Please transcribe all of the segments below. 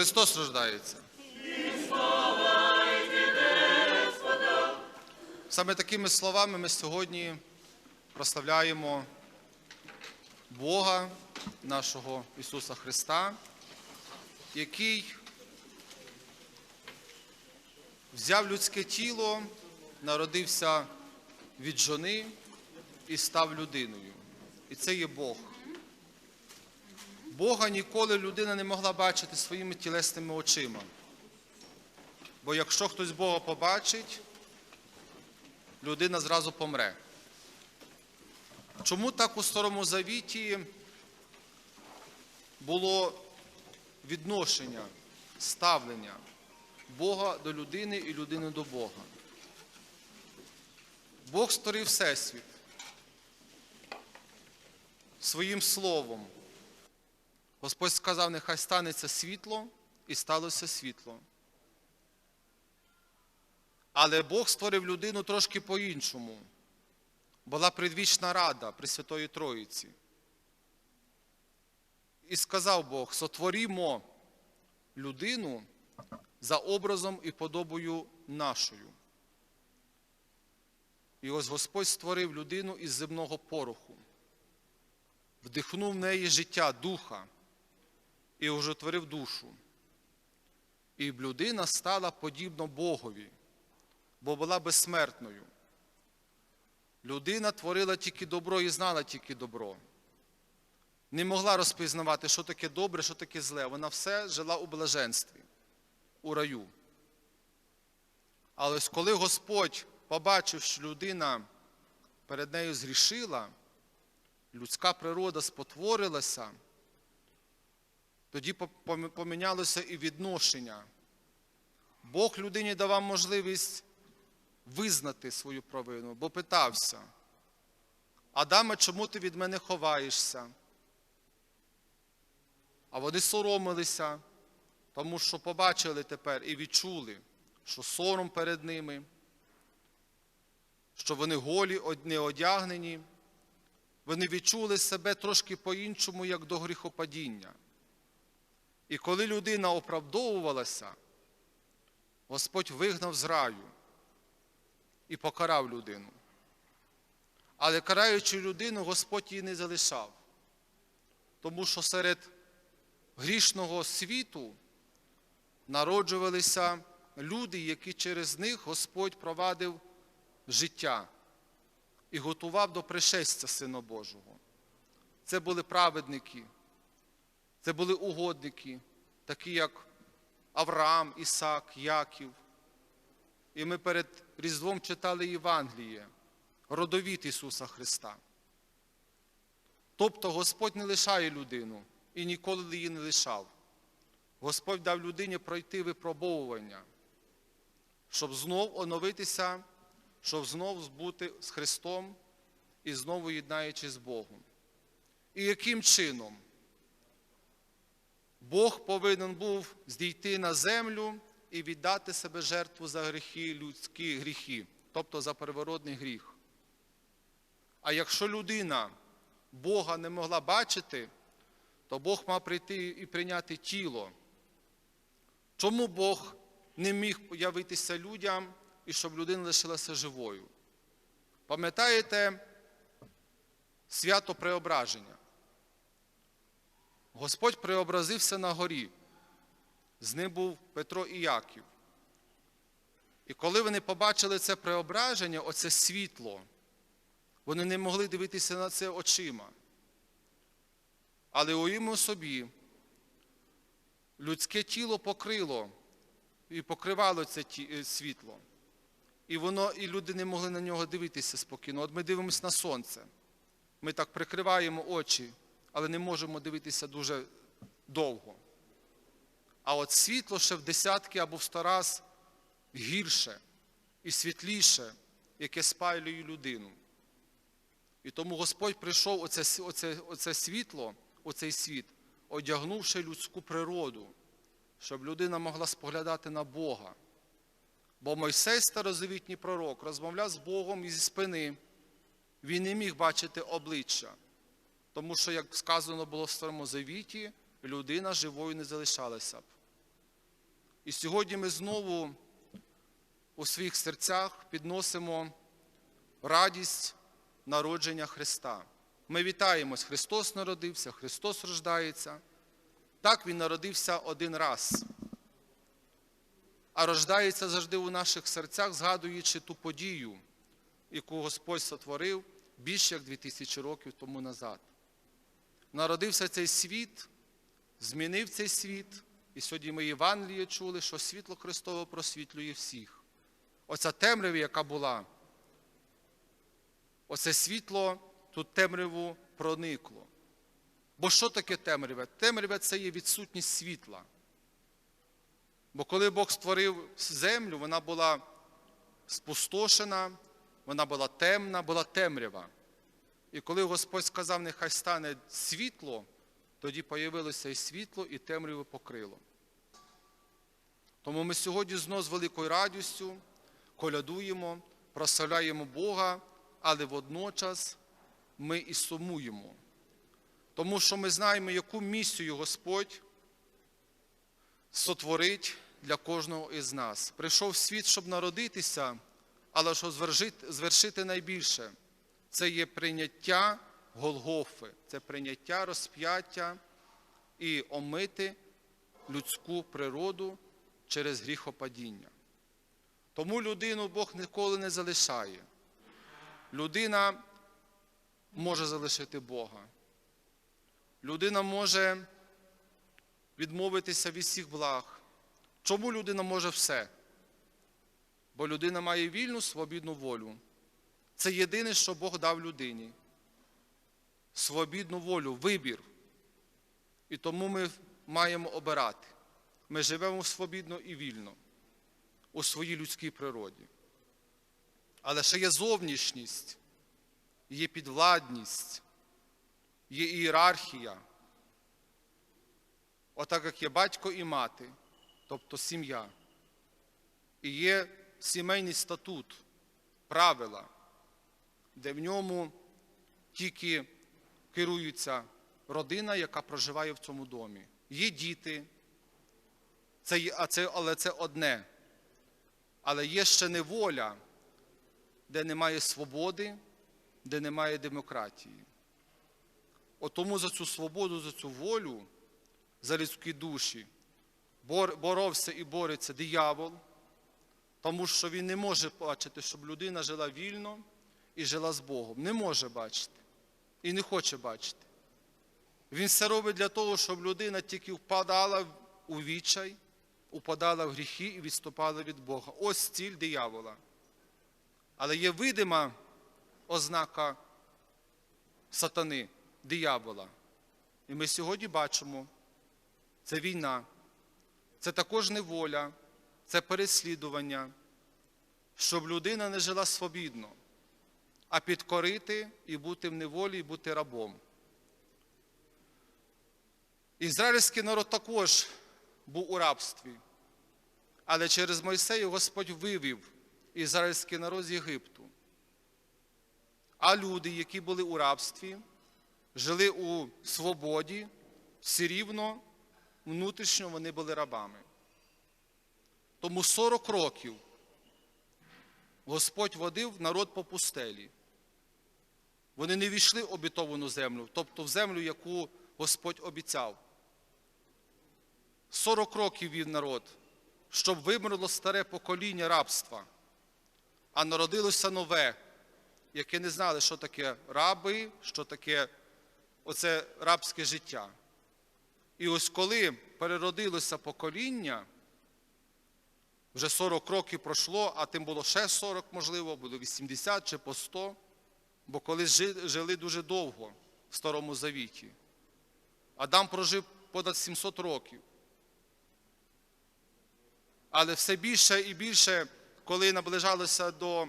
Христос рождається. Саме такими словами ми сьогодні прославляємо Бога, нашого Ісуса Христа, який взяв людське тіло, народився від жони і став людиною. І це є Бог. Бога ніколи людина не могла бачити своїми тілесними очима. Бо якщо хтось Бога побачить, людина зразу помре. Чому так у Старому Завіті було відношення, ставлення Бога до людини і людини до Бога? Бог створив Всесвіт своїм словом. Господь сказав, нехай станеться світло, і сталося світло. Але Бог створив людину трошки по-іншому. Була предвічна рада Пресвятої Троїці. І сказав Бог: сотворімо людину за образом і подобою нашою. І ось Господь створив людину із земного пороху, вдихнув в неї життя, духа і ожитворив душу. І людина стала подібно Богові, бо була безсмертною. Людина творила тільки добро і знала тільки добро. Не могла розпізнавати, що таке добре, що таке зле. Вона все жила у блаженстві, у раю. Але коли Господь побачив, що людина перед нею згрішила, людська природа спотворилася, тоді помінялося і відношення. Бог людині давав можливість визнати свою провину, бо питався, Адаме, чому ти від мене ховаєшся? А вони соромилися, тому що побачили тепер і відчули, що сором перед ними, що вони голі, неодягнені, вони відчули себе трошки по-іншому, як до гріхопадіння. І коли людина оправдовувалася, Господь вигнав з раю і покарав людину. Але караючи людину, Господь її не залишав, тому що серед грішного світу народжувалися люди, які через них Господь провадив життя і готував до пришестя Сина Божого. Це були праведники, це були угодники, такі як Авраам, Ісак, Яків. І ми перед Різдвом читали Євангеліє, родовід Ісуса Христа. Тобто Господь не лишає людину і ніколи її не лишав. Господь дав людині пройти випробовування, щоб знов оновитися, щоб знов бути з Христом і знову єднаючись з Богом. І яким чином? Бог повинен був здійти на землю і віддати себе жертву за гріхи, людські гріхи, тобто за первородний гріх. А якщо людина Бога не могла бачити, то Бог мав прийти і прийняти тіло. Чому Бог не міг появитися людям і щоб людина лишилася живою? Пам'ятаєте свято преображення? Господь преобразився на горі. З ним був Петро і Яків. І коли вони побачили це преображення, оце світло, вони не могли дивитися на це очима. Але уїмо собі, людське тіло покрило і покривало це світло. І воно, і люди не могли на нього дивитися спокійно. От ми дивимося на сонце. Ми так прикриваємо очі, але не можемо дивитися дуже довго. А от світло ще в десятки або в сто раз гірше і світліше, яке спалює людину. І тому Господь прийшов оце, оце, оце світло, оцей світ, одягнувши людську природу, щоб людина могла споглядати на Бога. Бо Мойсей, старозавітній пророк, розмовляв з Богом із спини. Він не міг бачити обличчя. Тому що, як сказано було в Старому Завіті, людина живою не залишалася б. І сьогодні ми знову у своїх серцях підносимо радість народження Христа. Ми вітаємось, Христос народився, Христос рождається. Так Він народився один раз, а рождається завжди у наших серцях, згадуючи ту подію, яку Господь сотворив більше як 2000 років тому назад. Народився цей світ, змінив цей світ, і сьогодні ми Євангеліє чули, що світло Христове просвітлює всіх. Оця темрява, яка була, оце світло тут темряву проникло. Бо що таке темряве? Темряве це є відсутність світла. Бо коли Бог створив землю, вона була спустошена, вона була темна, була темрява. І коли Господь сказав, нехай стане світло, тоді появилося і світло, і темряву покрило. Тому ми сьогодні знову з великою радістю колядуємо, прославляємо Бога, але водночас ми і сумуємо. Тому що ми знаємо, яку місію Господь сотворить для кожного із нас. Прийшов світ, щоб народитися, але щоб звершити найбільше. Це є прийняття Голгофи, це прийняття розп'яття і омити людську природу через гріхопадіння. Тому людину Бог ніколи не залишає. Людина може залишити Бога. Людина може відмовитися від всіх благ. Чому людина може все? Бо людина має вільну свобідну волю. Це єдине, що Бог дав людині. Свобідну волю, вибір. І тому ми маємо обирати. Ми живемо свобідно і вільно у своїй людській природі. Але ще є зовнішність, є підвладність, є ієрархія. Отак як є батько і мати, тобто сім'я. І є сімейний статут, правила, де в ньому тільки керується родина, яка проживає в цьому домі. Є діти, це, а це, але це одне. Але є ще неволя, де немає свободи, де немає демократії. От тому за цю свободу, за цю волю, за людські душі боровся і бореться диявол, тому що він не може бачити, щоб людина жила вільно і жила з Богом. Не може бачити і не хоче бачити. Він все робить для того, щоб людина тільки впадала у відчай, упадала в гріхи і відступала від Бога. Ось ціль диявола. Але є видима ознака сатани, диявола. І ми сьогодні бачимо, це війна, це також неволя, це переслідування, щоб людина не жила свобідно, а підкорити і бути в неволі, і бути рабом. Ізраїльський народ також був у рабстві, але через Мойсея Господь вивів ізраїльський народ з Єгипту. А люди, які були у рабстві, жили у свободі, все рівно внутрішньо вони були рабами. Тому 40 років Господь водив народ по пустелі. Вони не війшли в обітовану землю, тобто в землю, яку Господь обіцяв. 40 років вів народ, щоб вимерло старе покоління рабства, а народилося нове, яке не знали, що таке раби, що таке оце рабське життя. І ось коли переродилося покоління, вже 40 років пройшло, а тим було ще 40, можливо, було 80 чи по 100, бо колись жили дуже довго в Старому Завіті. Адам прожив понад 700 років. Але все більше і більше, коли наближалося до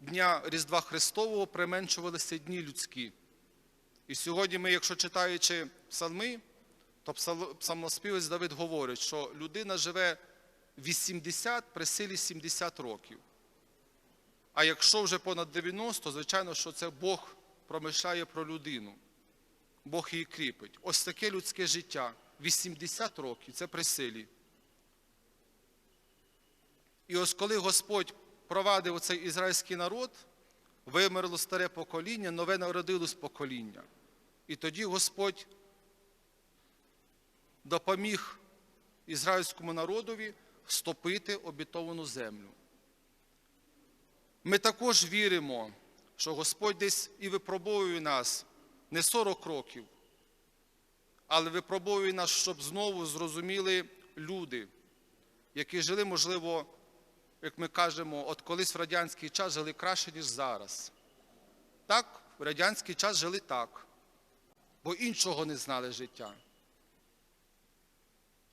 Дня Різдва Христового, применшувалися дні людські. І сьогодні ми, якщо читаючи псалми, то псал- псалмоспівець Давид говорить, що людина живе 80 при силі 70 років. А якщо вже понад 90, звичайно, що це Бог промишляє про людину. Бог її кріпить. Ось таке людське життя. 80 років це при силі. І ось коли Господь провадив цей ізраїльський народ, вимерло старе покоління, нове народилось покоління. І тоді Господь допоміг ізраїльському народові вступити в обітовану землю. Ми також віримо, що Господь десь і випробовує нас не 40 років, але випробовує нас, щоб знову зрозуміли люди, які жили, можливо, як ми кажемо, от колись в радянський час жили краще, ніж зараз. Так, в радянський час жили так, бо іншого не знали життя.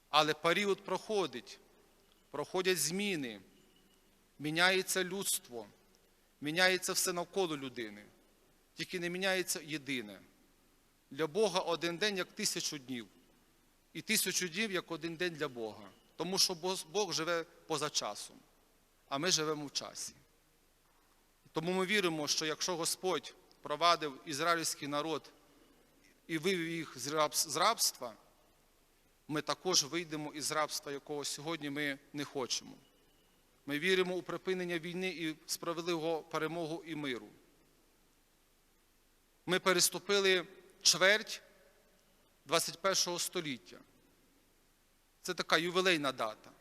Але період проходить, проходять зміни, міняється людство, міняється все навколо людини. Тільки не міняється єдине. Для Бога один день як тисячу днів, і тисячу днів як один день для Бога. Тому що Бог- живе поза часом, а ми живемо в часі. Тому ми віримо, що якщо Господь провадив ізраїльський народ і вивів їх з рабства, ми також вийдемо із рабства, якого сьогодні ми не хочемо. Ми віримо у припинення війни і справедливого перемогу і миру. Ми переступили чверть 21 століття. Це така ювілейна дата.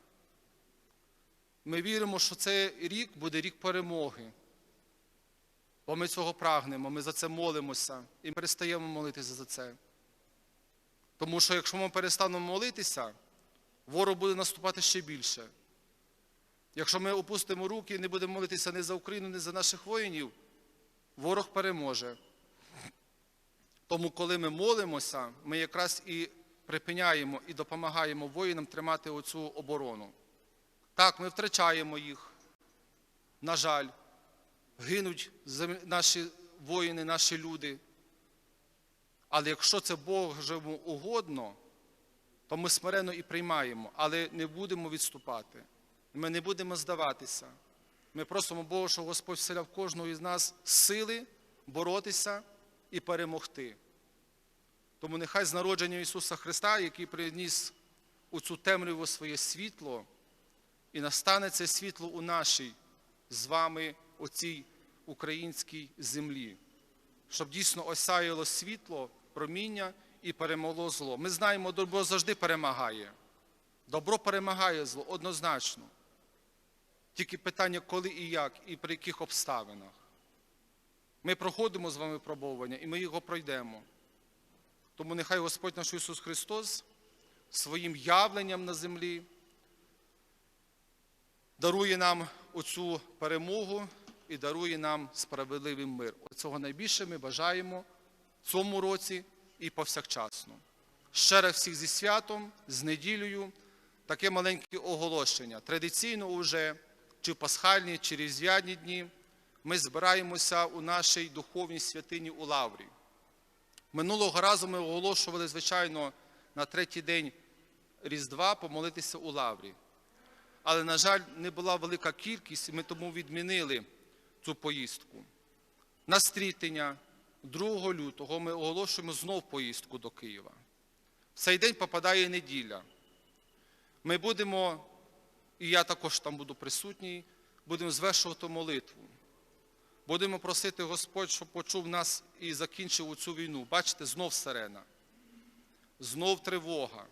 Ми віримо, що цей рік буде рік перемоги. Бо ми цього прагнемо, ми за це молимося і перестаємо молитися за це. Тому що якщо ми перестанемо молитися, ворог буде наступати ще більше. Якщо ми опустимо руки і не будемо молитися не за Україну, не за наших воїнів, ворог переможе. Тому, коли ми молимося, ми якраз і припиняємо і допомагаємо воїнам тримати оцю оборону. Так, ми втрачаємо їх, на жаль, гинуть наші воїни, наші люди. Але якщо це Божому угодно, то ми смиренно і приймаємо, але не будемо відступати. Ми не будемо здаватися. Ми просимо Бога, щоб Господь вселяв кожного із нас сили боротися і перемогти. Тому нехай з народженням Ісуса Христа, який приніс у цю темряву своє світло, і настане це світло у нашій з вами оцій українській землі, щоб дійсно осяяло світло, проміння і перемогло зло. Ми знаємо, добро завжди перемагає. Добро перемагає зло однозначно. Тільки питання, коли і як, і при яких обставинах. Ми проходимо з вами випробовування, і ми його пройдемо. Тому нехай Господь наш Ісус Христос своїм явленням на землі дарує нам оцю перемогу і дарує нам справедливий мир. Оцього найбільше ми бажаємо в цьому році і повсякчасно. Ще раз всіх зі святом, з неділею, таке маленьке оголошення. Традиційно уже чи в пасхальні, чи різдвяні дні ми збираємося у нашій духовній святині у Лаврі. Минулого разу ми оголошували, звичайно, на третій день Різдва помолитися у Лаврі. Але, на жаль, не була велика кількість, і ми тому відмінили цю поїздку. На стрітення 2 лютого ми оголошуємо знов поїздку до Києва. В цей день попадає неділя. Ми будемо, і я також там буду присутній, будемо звершувати молитву. Будемо просити Господь, щоб почув нас і закінчив цю війну. Бачите, знов сирена, знов тривога.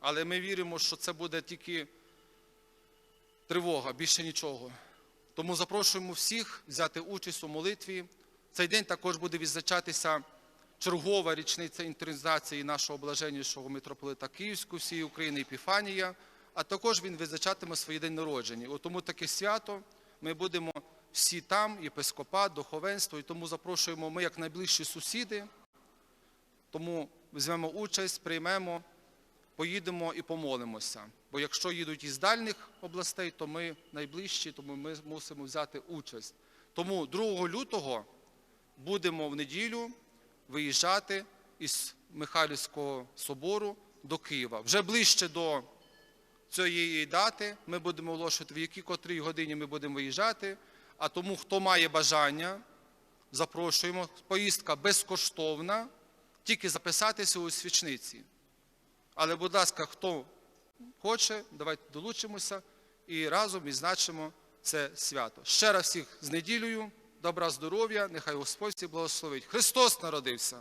Але ми віримо, що це буде тільки тривога, більше нічого. Тому запрошуємо всіх взяти участь у молитві. Цей день також буде відзначатися чергова річниця інтернізації нашого блаженнішого митрополита Київського всієї України Епіфанія, а також він відзначатиме свій день народження. От тому таке свято ми будемо всі там, єпископат, духовенство, і тому запрошуємо ми як найближчі сусіди. Тому візьмемо участь, приймемо, поїдемо і помолимося. Бо якщо їдуть із дальніх областей, то ми найближчі, тому ми мусимо взяти участь. Тому 2 лютого будемо в неділю виїжджати із Михайлівського собору до Києва. Вже ближче до цієї дати ми будемо оголошувати, в якій котрій годині ми будемо виїжджати. А тому, хто має бажання, запрошуємо. Поїздка безкоштовна, тільки записатися у свічниці. Але, будь ласка, хто хоче, давайте долучимося і разом відзначимо це свято. Ще раз всіх з неділею, добра здоров'я, нехай Господь всіх благословить. Христос народився.